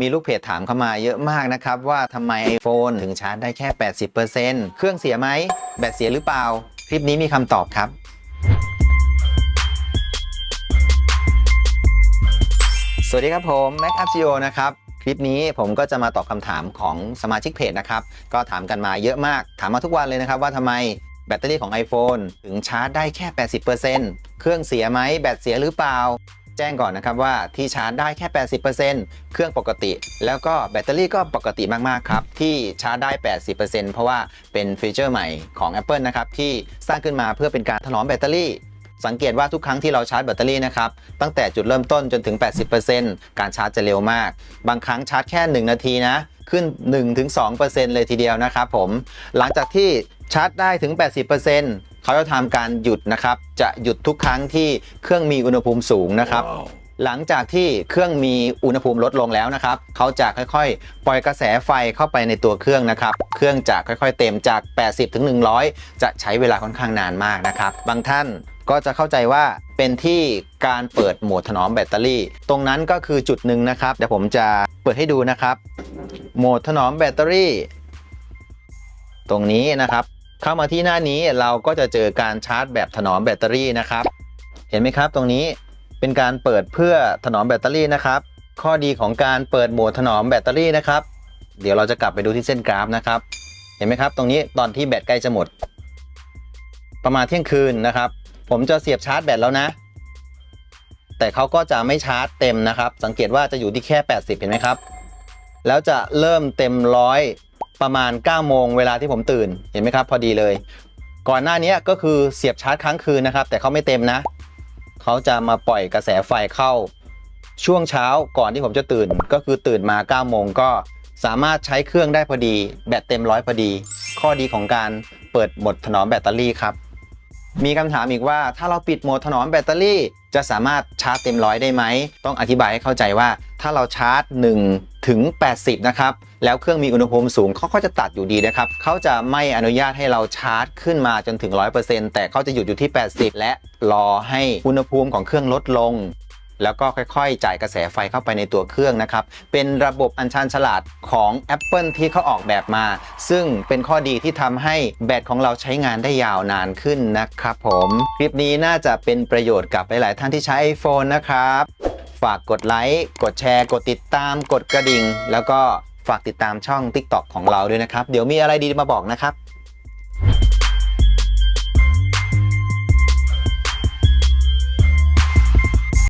มีลูกเพจถามเข้ามาเยอะมากนะครับ ว่าทำไม iPhone ถึงชาร์จได้แค่ 80%เครื่องเสียไหม แบตเสียหรือเปล่า คลิปนี้มีคำตอบครับ สวัสดีครับผม Mac a p g o นะครับ คลิปนี้ผมก็จะมาตอบคำถามของสมาชิกเพจนะครับ ก็ถามกันมาเยอะมาก ถามมาทุกวันเลยนะครับว่าทำไมแบตเตอรี่ของ iPhone ถึงชาร์จได้แค่ 80%เครื่องเสียไหม แบตเสียหรือเปล่า แจ้งก่อนนะครับว่าที่ชาร์จได้แค่ 80%เครื่องปกติ แล้วก็แบตเตอรี่ก็ปกติมากๆครับ ที่ชาร์จได้ 80%เพราะว่าเป็นฟีเจอร์ใหม่ของ Apple นะครับที่สร้างขึ้นมาเพื่อเป็นการถนอมแบตเตอรี่สังเกตว่าทุกครั้งที่เราชาร์จแบตเตอรี่นะครับ ตั้งแต่จุดเริ่มต้นจนถึง 80%การชาร์จจะเร็วมาก บางครั้งชาร์จแค่ 1 นาทีนะ ขึ้น 1-2%เลยทีเดียวนะครับผม หลังจากที่ชาร์จได้ถึง 80% เขาจะทำการหยุดนะครับ จะหยุดทุกครั้งที่เครื่องมีอุณหภูมิสูงนะครับหลังจากที่เครื่องมีอุณหภูมิลดลงแล้วนะครับ เขาจะค่อยๆ ปล่อยกระแสไฟเข้าไปในตัวเครื่องนะครับ เครื่องจะค่อยๆ เต็มจาก 80ถึง100 จะใช้เวลาค่อนข้างนานมากนะครับ บางท่านก็จะเข้าใจว่าเป็นที่การเปิดโหมดถนอมแบตเตอรี่ ตรงนั้นก็คือจุดหนึ่งนะครับ เดี๋ยวผมจะเปิดให้ดูนะครับ โหมดถนอมแบตเตอรี่ ตรงนี้นะครับ เข้ามาที่หน้านี้เราก็จะเจอการชาร์จแบบถนอมแบตเตอรี่นะครับ เห็นไหมครับตรงนี้เป็นการเปิดเพื่อถนอมแบตเตอรี่นะครับ ข้อดีของการเปิดโหมดถนอมแบตเตอรี่นะครับ เดี๋ยวเราจะกลับไปดูที่เส้นกราฟนะครับ เห็นไหมครับ ตรงนี้ตอนที่แบตใกล้จะหมด ประมาณเที่ยงคืนนะครับ ผมจะเสียบชาร์จแบตแล้วนะ แต่เขาก็จะไม่ชาร์จเต็มนะครับ สังเกตว่าจะอยู่ที่แค่ 80 เห็นไหมครับ แล้วจะเริ่มเต็มร้อย ประมาณ9โมงเวลาที่ผมตื่นเห็นไหมครับพอดีเลย ก่อนหน้านี้ก็คือเสียบชาร์จค้างคืนนะครับ แต่เขาไม่เต็มนะเขาจะมาปล่อยกระแสไฟเข้า ช่วงเช้าก่อนที่ผมจะตื่น ก็คือตื่นมา9โมงก็สามารถใช้เครื่องได้พอดี แบตเต็มร้อยพอดี ข้อดีของการเปิดหมดถนอมแบตเตอรี่ครับ มีคำถามอีกว่าถ้าเราปิดโหมดถนอมแบตเตอรี่ จะสามารถชาร์จเต็มร้อยได้ไหม ต้องอธิบายให้เข้าใจว่าถ้าเราชาร์จ1ถึง80 นะครับ แล้วเครื่องมีอุณหภูมิสูงเขาก็จะตัดอยู่ดีนะครับเขาจะไม่อนุญาตให้เราชาร์จขึ้นมาจนถึง 100%แต่เขาจะหยุดอยู่ที่ 80 และรอให้อุณหภูมิของเครื่องลดลง แล้วก็ค่อยๆ จ่ายกระแสไฟเข้าไปในตัวเครื่องนะครับ เป็นระบบอัญชันฉลาดของ Apple ที่เขาออกแบบมา ซึ่งเป็นข้อดีที่ทำให้แบตของเราใช้งานได้ยาวนานขึ้นนะครับผม คลิปนี้น่าจะเป็นประโยชน์กับหลายๆ ท่านที่ใช้ iPhone นะครับ ฝากกดไลค์ กดแชร์ กดติดตาม กดกระดิ่ง แล้วก็ฝากติดตามช่อง TikTok ของเราด้วยนะครับ เดี๋ยวมีอะไรดีมาบอกนะครับ